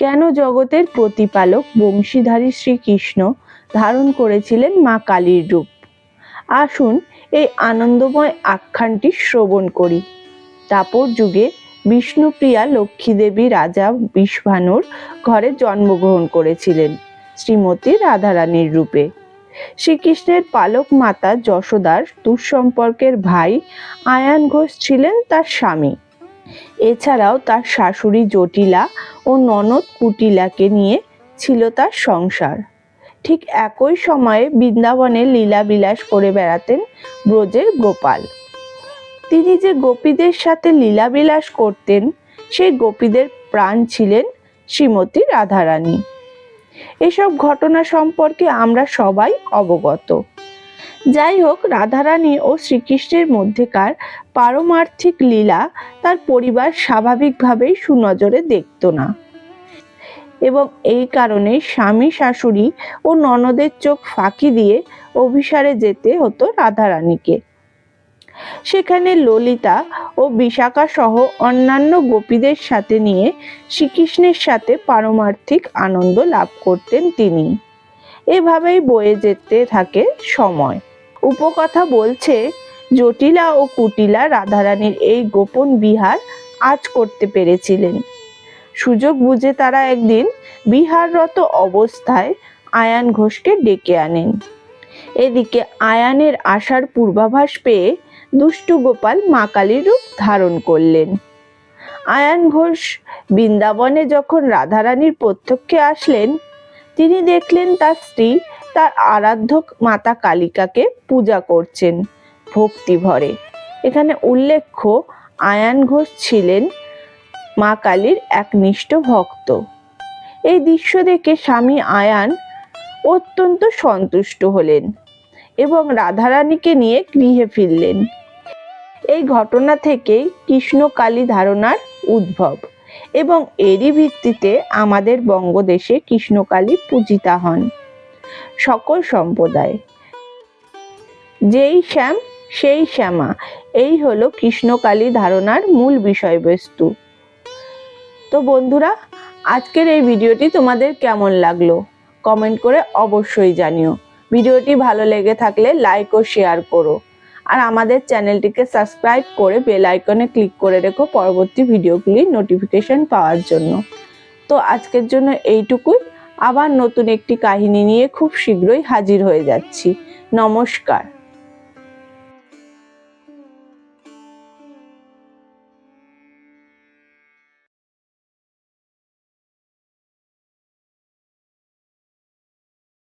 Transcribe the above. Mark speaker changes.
Speaker 1: কেন জগতের প্রতিপালক বংশীধারী শ্রীকৃষ্ণ ধারণ করেছিলেন মা কালীর রূপ? আসুন এই আনন্দময় আখ্যানটি শ্রবণ করি। তাপর যুগে বিষ্ণুপ্রিয়া লক্ষ্মীদেবী রাজা বিশ্বভানুর ঘরে জন্মগ্রহণ করেছিলেন শ্রীমতী রাধারানীর রূপে। শ্রীকৃষ্ণের পালক মাতা যশোদার দুঃসম্পর্কের ভাই আয়ান ঘোষ ছিলেন তার স্বামী। এছাড়াও তার শাশুড়ি জটিলা ও ননদ কুটিলাকে নিয়ে ছিল তার সংসার। ঠিক একই সময়ে বৃন্দাবনে লীলাবিলাস করে বেড়াতেন ব্রজের গোপাল। তিনি যে গোপীদের সাথে লীলাবিলাস করতেন, সেই গোপীদের প্রাণ ছিলেন শ্রীমতী রাধারানী। এসব ঘটনা সম্পর্কে আমরা সবাই অবগত। যাই হোক রাধারানী ও শ্রীকৃষ্ণের মধ্যেকার পারমার্থিক লীলা তার পরিবার স্বাভাবিকভাবেই সুনজরে দেখত না। এবং এই কারণে স্বামী, শাশুড়ি ও ননদের চোখ ফাঁকি দিয়ে অভিসারে যেতে হতো রাধারানীকে। সেখানে ললিতা ও বিশাখা সহ অন্যান্য গোপীদের সাথে নিয়ে শ্রীকৃষ্ণের সাথে পারমার্থিক আনন্দ লাভ করতেন তিনি। এভাবেই বয়ে যেতে থাকে সময়। উপকথা বলছে, জটিলা ও কুটিলা রাধারানীর এই গোপন বিহার আজ করতে পেরেছিলেন। সুযোগ বুঝে তারা একদিন বিহাররত অবস্থায় আয়ান ঘোষকে ডেকে আনেন। এদিকে আয়ানের আসার পূর্বাভাস পেয়ে দুষ্টু গোপাল মা কালীর রূপ ধারণ করলেন। আয়ান ঘোষ বৃন্দাবনে যখন রাধারানীর প্রত্যক্ষে আসলেন, তিনি দেখলেন তার স্ত্রী তার আরাধ্য মাতা কালিকাকে পূজা করছেন ভক্তি ভরে। এখানে উল্লেখ্য, আয়ান ঘোষ ছিলেন মা কালীর একনিষ্ঠ ভক্ত। এই দৃশ্য দেখে স্বামী আয়ান অত্যন্ত সন্তুষ্ট হলেন এবং রাধারানীকে নিয়ে গৃহে ফিরলেন। এই ঘটনা থেকেই কৃষ্ণকালী ধারণার উদ্ভব এবং এরই ভিত্তিতে আমাদের বঙ্গদেশে কৃষ্ণকালী পূজিতা হন। সকল সম্প্রদায়। যেই শ্যাম, সেই শ্যামা, এই হলো কৃষ্ণকালী ধারণার মূল বিষয়বস্তু। তো বন্ধুরা, আজকের এই ভিডিওটি তোমাদের কেমন লাগল? কমেন্ট করে অবশ্যই জানিও। ভিডিওটি ভালো লেগে থাকলে লাইক ও শেয়ার করো। আর আমাদের চ্যানেলটিকে সাবস্ক্রাইব করে বেল আইকনে ক্লিক করে রেখো পরবর্তী ভিডিওগুলির নোটিফিকেশন পাওয়ার জন্য। তো আজকের জন্য এইটুকুই। আবার নতুন একটি কাহিনী নিয়ে খুব শীঘ্রই হাজির হয়ে যাচ্ছি। নমস্কার।